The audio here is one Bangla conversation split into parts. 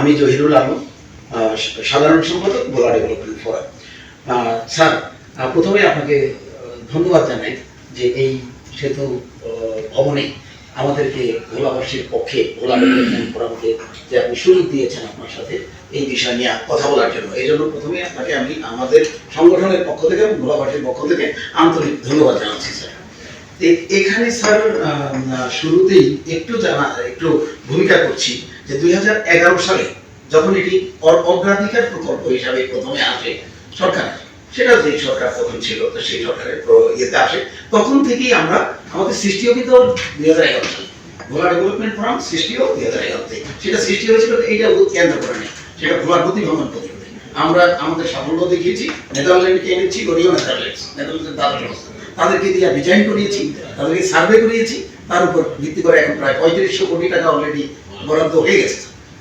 আমি জহিরুল আলম সাধারণ সম্পাদক ভোলা ডেভেলপমেন্ট ফোরাম। স্যার প্রথমে আপনাকে ধন্যবাদ জানাই যে এই সেতু ভবনে আমাদেরকে ভোলাবাসীর পক্ষে ভোলা ডেভেলপমেন্ট ফোরামকে যে আপনি সুযোগ দিয়েছেন আপনার সাথে এই বিষয় নিয়ে কথা বলার জন্য। এই জন্য প্রথমে আপনাকে আমি আমাদের সংগঠনের পক্ষ থেকে এবং ভোলাবাসীর পক্ষ থেকে আন্তরিক ধন্যবাদ জানাচ্ছি, স্যার। এখানে, স্যার শুরুতেই একটু জানা, একটু ভূমিকা করছি। যে দুই হাজার এগারো সালে যখন এটি অগ্রাধিকার প্রকল্প হিসাবে প্রথমে আসে সরকার, সেটা যে সরকার তখন ছিল, তো সেই সরকারের ইয়েতে আসে, তখন থেকেই আমরা আমাদের সৃষ্টিও কিন্তু দুই হাজার এগারো সালে। ভোলা ডেভেলপমেন্ট ফোরাম সৃষ্টিও দুই হাজার এগারো থেকে সেটা সৃষ্টি হয়েছিল এইটা কেন্দ্র করে নেই সেটা ভোলার প্রতি ভ্রমণ প্রতিরোধে আমরা আমাদের সাফল্য দেখিয়েছি নেদারল্যান্ডকে এনেছি গরিও নেদারল্যান্ডস নেদারল্যান্ডের দাদা সংস্থা। তাদেরকে দিয়ে ডিজাইন করিয়েছি, তাদেরকে সার্ভে করিয়েছি, তার উপর ভিত্তি করে এখন প্রায় পঁয়ত্রিশশো কোটি টাকা অলরেডি বরাদ্দ হয়ে গেছে।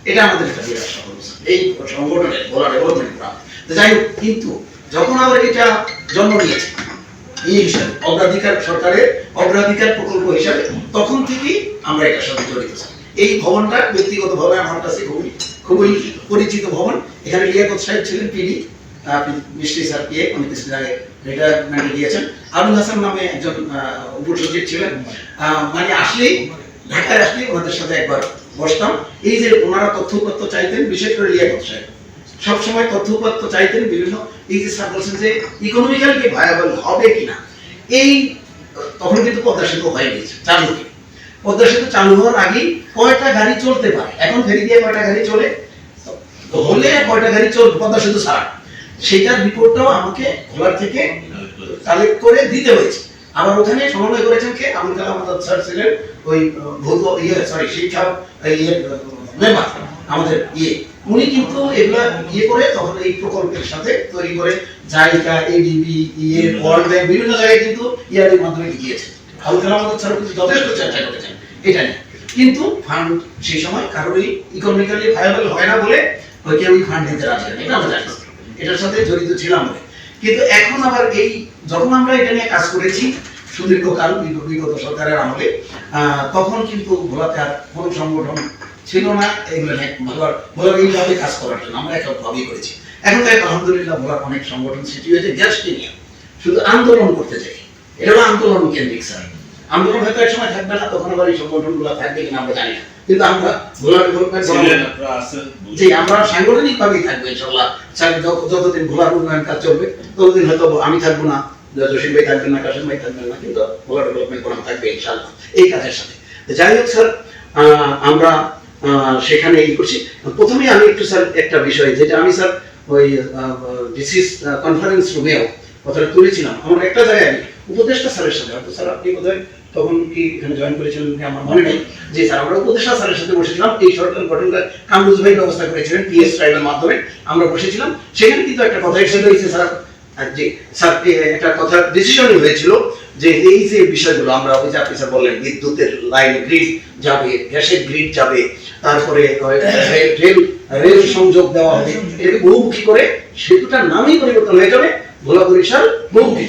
এটা আমাদের একটা বিরাট স্যার। এই সংগঠনের ভোলা ডেভেলপমেন্ট তো যাই হোক, কিন্তু যখন আবার এটা জন্ম নিয়েছে, এই হিসাবে অগ্রাধিকার সরকারের অগ্রাধিকার প্রকল্প হিসাবে, তখন থেকেই আমরা এটার সাথে জড়িত। এই ভবনটা ব্যক্তিগতভাবে আমার কাছে খুবই খুবই পরিচিত ভবন। এখানে লিয়াকত সাহেব ছিলেন, পিডি। মিষ্টি স্যার পিএ উনি কিছুদিন আগে রিটায়ারমেন্টে গিয়েছেন আবুল হাসান নামে একজন উপসচিব ছিলেন। মানে আসলেই, ঢাকায় আসলেই ওনাদের সাথে একবার বসতাম। এই যে ওনারা তথ্য চাইতেন, বিশেষ করে লিয়াকত সাহেব। সবসময় তথ্য চাইতেন বিভিন্ন, এই যে স্যার বলছেন যে ইকোনমিক্যাল কি ভায়াবল হবে কিনা এই, তখন কিন্তু পদ্মা সেতু হয়ে গেছে চালু। পদ্মা সেতু চালু হওয়ার আগেই কয়টা গাড়ি চলতে পারে? এখন ফেরি দিয়ে কয়টা গাড়ি চলে? হলে কয়টা গাড়ি চলবে পদ্মা সেতু ছাড়া? সেটার রিপোর্টটাও আমাকে ঘোলার থেকে কালেক্ট করে দিতে হয়েছে। আবার ওখানে সমন্বয় করেছেন কে? আবুল কালাম আজাদ স্যার ছিলেন, ওই ভৌত ইয়ে সরি শিক্ষা ইয়ে মেম্বার আমাদের ইয়ে। উনি কিন্তু এগুলা ইয়ে করে তখন এই প্রকল্পের সাথে তৈরি করে জাইকা এডিবি ইয়ে ওয়ার্ল্ড ব্যাংক বিভিন্ন জায়গায় কিন্তু ইয়ারের মাধ্যমে গিয়েছে আবুল কালাম আজাদ স্যার কিন্তু যথেষ্ট চেষ্টা করেছেন এটা নিয়ে। কিন্তু ফান্ড সেই সময় কারোরই ইকোনমিক্যালি ভায়াবল হয় না বলে ওই কেউ ফান্ড দিতে রাজি এটা আমরা জানি। এটার সাথে জড়িত ছিলাম। বলে কিন্তু এখন আবার এই যখন আমরা এটা নিয়ে কাজ করেছি সুদীর্ঘকাল বিগ- বিগত সরকারের আমলে তখন কিন্তু ভোলাতে আর কোনো সংগঠন ছিল না, এগুলো এইভাবে কাজ করার জন্য আমরা এককভাবেই করেছি। এখন তো আলহামদুলিল্লাহ ভোলার অনেক সংগঠন সৃষ্টি হয়েছে গ্যাস নিয়ে শুধু আন্দোলন করতে চাই। এটা হলো আন্দোলন কেন্দ্রিক, স্যার। আন্দোলন হয়তো এক সময় থাকবে না তখন আবার এই সংগঠনগুলো থাকবে কিনা আমরা জানি না। কিন্তু আমরা ভোলার জি আমরা সাংগঠনিক ভাবেই থাকব ইনশাল্লাহ যতদিন ভোলার উন্নয়ন কাজ চলবে ততদিন হয়তো আমি থাকব না জসিম ভাই থাকবেন না কাশিম ভাই থাকবেন না কিন্তু ভোলা ডেভেলপমেন্ট থাকবে ইনশাল্লাহ এই কাজের সাথে। যাই হোক স্যার আহ, আমরা সেখানে এই করছি। প্রথমে আমি একটু স্যার একটা বিষয় যেটা আমি স্যার ওই ডিসিস কনফারেন্স রুমেও কথাটা তুলেছিলাম। আমার একটা জায়গায় আমি উপদেষ্টা স্যারের সাথে হয়তো স্যার আপনি বোধহয় তখন কি এখানে জয়েন করেছিলেন কি আমার মনে নেই যে স্যার আমরা উপদেষ্টা স্যারের সাথে বসেছিলাম এই সরকার গঠনটা কামরুজ ভাই ব্যবস্থা করেছিলেন পিএস ট্রাইবের মাধ্যমে আমরা বসেছিলাম। সেখানে কিন্তু একটা কথা এসে হয়েছে স্যার যে স্যার একটা কথা ডিসিশনই হয়েছিল যে এই যে বিষয়গুলো আমরা ওই যে আপনি স্যার বললেন বিদ্যুতের লাইন গ্রিড যাবে গ্যাসের গ্রিড যাবে তারপরে রেল রেল সংযোগ দেওয়া হবে এটাকে বহুমুখী করে সেতুটার নামই পরিবর্তন হয়ে যাবে। ভোলা বরিশাল বহুমুখী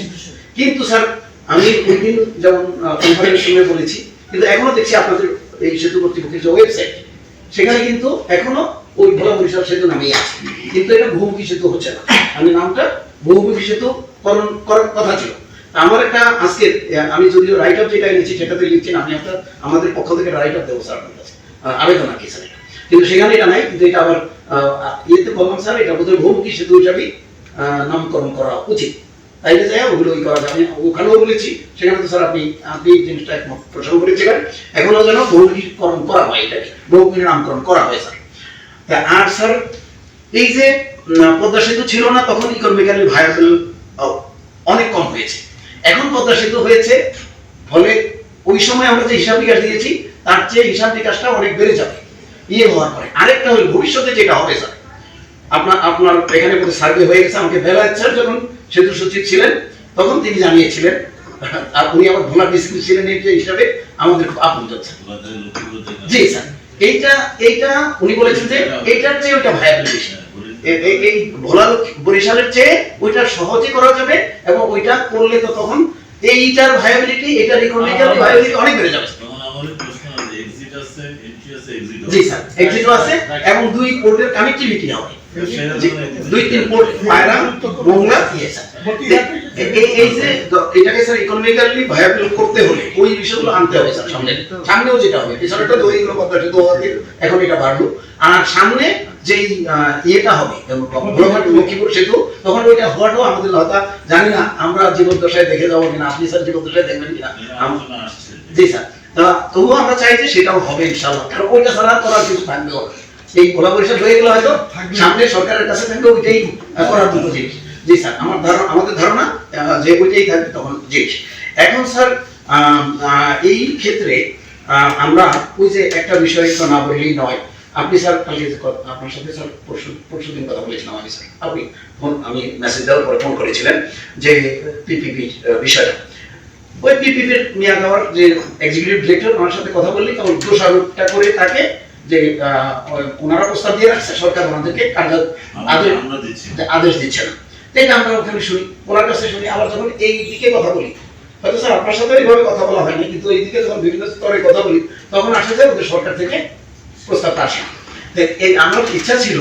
কিন্তু স্যার, আমি ওই দিন যেমন কনফারেন্স রুমে বলেছি, কিন্তু এখনও দেখছি আপনাদের এই সেতু কর্তৃপক্ষের যে ওয়েবসাইট সেখানে কিন্তু এখনও ওই ভোলা বরিশাল সেতু নামেই আছে। কিন্তু এটা বহুমুখী সেতু হচ্ছে না। আমি নামটা বহুমুখী সেতু করণ, করার কথা ছিল। আমার একটা আজকে আমি যদিও রাইট আপ যেটা এনেছি, সেটাতে লিখছি না, আমি একটা, আমাদের পক্ষ থেকে রাইট আপ দেবো স্যার আপনার কাছে। আবেদন আর কি স্যার কিন্তু সেখানে এটা নাই, কিন্তু এটা আবার ইয়েতে বললাম স্যার, এটা বোধহয় বহুমুখী সেতু হিসাবেই নামকরণ করা উচিত। তাইলে যাই ওগুলো ওই করা আমি ওখানেও বলেছি, সেখানে তো স্যার আপনি আপনি জিনিসটা একমত পোষণ করেছিলেন। এখনও যেন বহুমুখীকরণ করা হয় এটাকে বহুমুখী নামকরণ করা হয় স্যার। তা আর স্যার, এই যে পদ্মা সেতু ছিল না, তখন ইকোনমিক্যালি ভায়াবল অনেক কম হয়েছে। এখন পদ্মা সেতু হয়েছে, ফলে ওই সময় আমরা যে হিসাব নিকাশ দিয়েছি, তার চেয়ে হিসাব নিকাশটা অনেক বেড়ে যাবে। ইয়ে হওয়ার পরে। আরেকটা হলো ভবিষ্যতে যেটা হবে স্যার আপনার আপনার এখানে কোনো সার্ভে হয়ে গেছে, আমাকে স্যার যখন সেতু সচিব ছিলেন, তখন তিনি জানিয়েছিলেন, আর উনি আবার ভোলা ডিস্ট্রিক্ট ছিলেন এই যে হিসাবে আমাদের খুব আপন যাচ্ছে জি, স্যার। এইটা এইটা উনি বলেছেন যে এইটার চেয়ে ওইটা ভায়াবল এ- এই ভোলা বরিশালের চেয়ে ওইটা সহজে করা যাবে এবং ওইটা করলে তো তখন এইটার ভায়াবিলিটি এটার ইকোনমিক্যাল ভায়াবিলিটি অনেক বেড়ে যাবে। জি, স্যার। এক্সিটও আছে এবং দুই পোর্টের কানেক্টিভিটি হবে। দুই তিন পায়রা ইয়ে এই- যে এটাকে স্যার ইকোনমিক্যালি ভায়াবল করতে হলে ওই বিষয়গুলো আনতে হবে স্যার সামনে। সামনেও যেটা হবে এখন এটা বাড়লো। আর সামনে ইয়েটা হবে লক্ষ্মীপুর সেতু, তখন ওইটা হওয়াটাও আমাদের জানি না, আমরা জীবদ্দশায় দেখে যাব কিনা, আপনি স্যার জীবন জীবদ্দশায় দেখবেন কিনা। জি স্যার তবুও আমরা চাই যে সেটাও হবে ইনশাআল্লাহ, কারণ ওইটা ছাড়া করার কিছু থাকবে এই খোলা পরিষদ হয়ে গেলে হয়তো সামনে সরকারের কাছে থাকবে ওইটাই করার মতো জিনিস। জি স্যার আমার ধারণা আমাদের ধারণা যে ওইটাই থাকবে তখন জিনিস। এখন স্যার এই ক্ষেত্রে আমরা ওই যে একটা বিষয় তো না বললেই নয়। আপনি স্যার কালকে আপনার সাথে স্যার পরশু পরশু দিন কথা বলেছিলাম আমি স্যার। আপনি ফোন আমি মেসেজ দেওয়ার পরে ফোন করেছিলেন যে পিপিপি বিষয়টা। ওই পিপিপির নিয়ে দেওয়ার যে এক্সিকিউটিভ ডিরেক্টর ওনার সাথে কথা বললি তখন দোষারোপটা করে থাকে যে ওনারা প্রস্তাব দিয়ে রাখছে সরকার ওনাদেরকে কার্য আদেশ দিচ্ছি। না। না আমরা ওখানে শুনি ওনার কাছে শুনি আবার যখন এই দিকে কথা বলি হয়তো স্যার আপনার সাথে এইভাবে কথা বলা হয়নি কিন্তু এই দিকে যখন বিভিন্ন স্তরে কথা বলি তখন আসে যায় ওদের সরকার থেকে প্রস্তাবটা আসে। এই আমার ইচ্ছা ছিল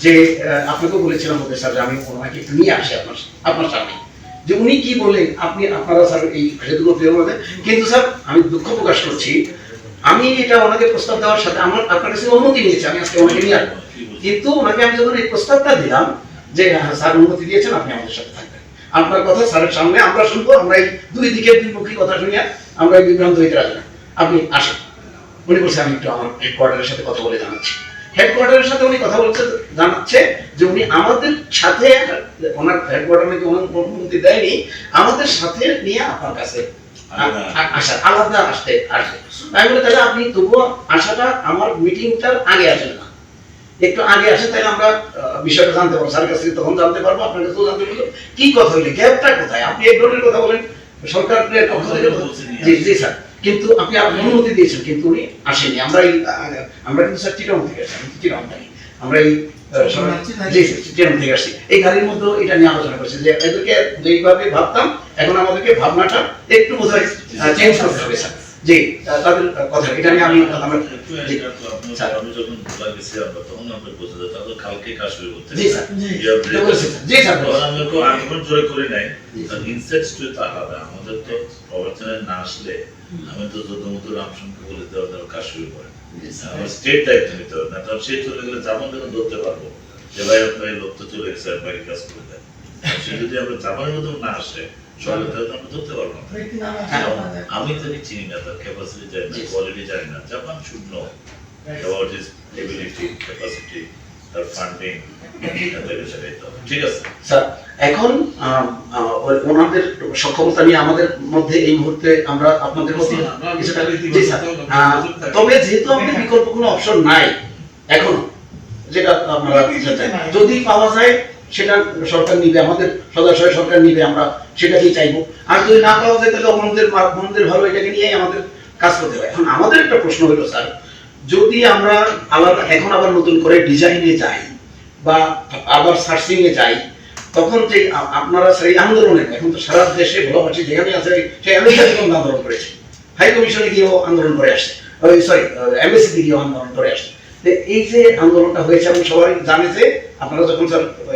যে আহ, আপনাকেও বলেছিলাম ওদের স্যার আমি ওনাকে একটু নিয়ে আসি আপনার আপনার সামনে। যে উনি কি বললেন আপনি আপনারা স্যার এই সেতুগুলো কিন্তু স্যার আমি দুঃখ প্রকাশ করছি আমি এটা ওনাকে প্রস্তাব দেওয়ার সাথে আমার আপনার কাছে অনুমতি নিয়েছি আমি আজকে ওনাকে নিয়ে কিন্তু ওনাকে আমি যখন এই প্রস্তাবটা দিলাম যে হ্যাঁ, স্যার অনুমতি দিয়েছেন আপনি আমাদের সাথে থাকবেন। আপনার কথা স্যারের সামনে আমরা শুনব আমরা এই দুই দিকের দ্বিমুখী কথা শুনিয়া আমরা এই বিভ্রান্ত হইতে রাজি না। আপনি আসেন। উনি বলছে আমি একটু আমার হেডকোয়ার্টারের সাথে কথা বলে জানাচ্ছি। হেডকোয়ার্টারের সাথে উনি কথা বলছে জানাচ্ছে যে উনি আমাদের সাথে ওনার হেডকোয়ার্টার নাকি অনু- অনুমতি দেয়নি আমাদের সাথে নিয়ে আপনার কাছে আলাদা। আসা আসতে আসবে। আমি বলে তাহলে আপনি তবুও আসাটা আমার মিটিংটার আগে আসেন না। একটু আগে আসে তাহলে আমরা বিষয়টা জানতে পারব। স্যারের কাছ থেকে তখন জানতে পারব আপনার কাছেও জানতে পারব। কি কথা হইলে গ্যাপটা কোথায়? আপনি এক ধরনের কথা বলেন সরকারের পক্ষ থেকে জি জি স্যার। কিন্তু আপনি অনুমতি দিয়েছেন কিন্তু উনি আসেনি আমরা এই আমরা কিন্তু স্যার থেকে আসছি আমি চিরং থাকি আমরা এই জি থেকে আসছি। এই গাড়ির মধ্যে এটা নিয়ে আলোচনা করছি যে এদেরকে যেইভাবে ভাবতাম এখন আমাদেরকে ভাবনাটা একটু বোধহয় চেঞ্জ করতে হবে স্যার জি তাদের কথা এটা নিয়ে আমি আমার একটু জি। এটা তো আপনার- স্যার। আমি যখন ভোলা গেছি আমরা তখন আমরা বোঝা যেত আমরা কালকে কাজ শুরু করতে জি স্যার। You have এটা read বলছি it. স্যার। জি স্যার। আমরা তো আর্গুমেন্ট জোরে করে নাই জি। ইনসেট তো আলাদা। আমাদের তো প্রবচনে না আসলে আমি তো যদমতো রামসংকে বলে দেওয়া দেওয়ার কাজ শুরু করে আমার স্টেট দায়িত্ব নিতে হবে না সে চলে গেলে কেন ধরতে পারব। যে ভাই আপনার এই লোক তো চলে গেছে কাজ করে আর সে যদি আমরা মধ্যে না আসে সরকার তাহলে আমরা ধরতে পারব না। আমি তাকে চিনি না তার ক্যাপাসিটি জানি না কোয়ালিটি জানি না। Japan should know about his ability capacity তার ফান্ডিং ঠিক আছে? স্যার এখন আহ, ওনাদের সক্ষমতা নিয়ে আমাদের মধ্যে এই মুহূর্তে আমরা আপনাদের মধ্যে কিছুটা তবে যেহেতু আমাদের বিকল্প কোনো অপশন নাই এখনও যেটা আপনারা যদি পাওয়া যায় সেটা সরকার নিবে, আমাদের সদস্য সরকার নিবে, আমরা সেটাকেই চাইব। আর যদি না পাওয়া যায়, তাহলে অন্যদের অন্যদের ভালো এটাকে নিয়েই আমাদের কাজ করতে হয়। এখন আমাদের একটা প্রশ্ন হলো, স্যার, যদি আমরা আলাদা এখন আবার নতুন করে ডিজাইনে যাই বা আবার সার্চিং এ যাই, তখন যে আপনারা সেই আন্দোলনে, এখন তো সারা দেশে ভোলাবাসী যেখানে আছে সেই আমেরিকা জীবন আন্দোলন করেছে। হাই কমিশনে গিয়েও আন্দোলন করে আসছে। সরি এমএসসি গিয়েও আন্দোলন করে আসছে। এই যে আন্দোলনটা হয়েছে এবং সবাই জানে যে আপনারা যখন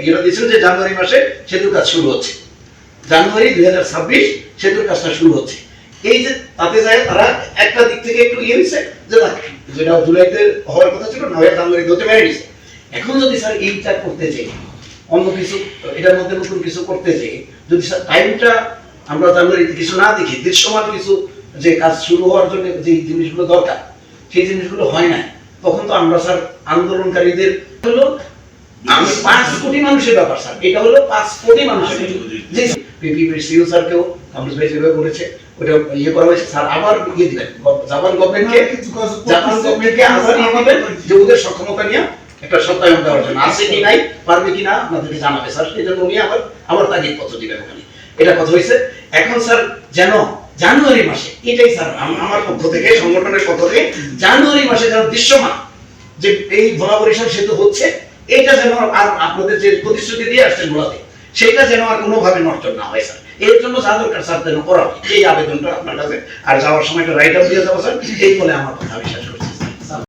ইয়েটা দিয়েছেন যে জানুয়ারি মাসে সেতুর কাজ শুরু হচ্ছে। জানুয়ারি দুই হাজার ছাব্বিশ সেতুর কাজটা শুরু হচ্ছে। এই যে তাতে যায় তারা একটা দিক থেকে একটু ইয়ে হয়েছে যে যেটা জুলাইতে হওয়ার কথা ছিল, না হয় জানুয়ারিতে হতে পেরে গেছে। এখন যদি স্যার এইটা করতে চাই অন্য কিছু, এটার মধ্যে নতুন কিছু করতে চাই যদি স্যার টাইমটা আমরা জানুয়ারিতে কিছু না দেখি, দৃশ্যমান কিছু যে কাজ শুরু হওয়ার জন্য যে জিনিসগুলো দরকার, সেই জিনিসগুলো হয় না তখন তো আমরা স্যার আন্দোলনকারীদের হলো আমি পাঁচ কোটি মানুষের ব্যাপার স্যার। এটা হলো পাঁচ কোটি মানুষের জি পিপিপির সিও স্যারকেও কামরুজ ভাই যেভাবে বলেছে ওটা ইয়ে করা হয়েছে। স্যার আবার ইয়ে দিবেন জাপান গভর্নমেন্টকে জাপান গভর্নমেন্টকে আবার ইয়ে দিবেন যে ওদের সক্ষমতা নিয়ে একটা সত্যায়ন দেওয়ার জন্য। আছে কি নাই পারবে কি না আপনাদেরকে জানাবে স্যার। সেই জন্য উনি আবার আবার তাগিদ পত্র দিবেন ওখানে। এটা কথা হয়েছে। এখন স্যার যেন জানুয়ারি মাসে, এটাই স্যার আমার পক্ষ থেকে, সংগঠনের পক্ষ থেকে, জানুয়ারি মাসে যেন দৃশ্যমান যে এই ভোলা সেতু হচ্ছে, এটা যেন আর আপনাদের যে প্রতিশ্রুতি দিয়ে আসছেন ভোলাতে সেটা যেন আর কোনোভাবে নষ্ট না হয় স্যার এর জন্য যা দরকার স্যার যেন করা এই আবেদনটা আপনার কাছে, আর যাওয়ার সময় একটা রাইট আপ দিয়ে যাব স্যার এই বলে আমার কথা বিশ্বাস করছি।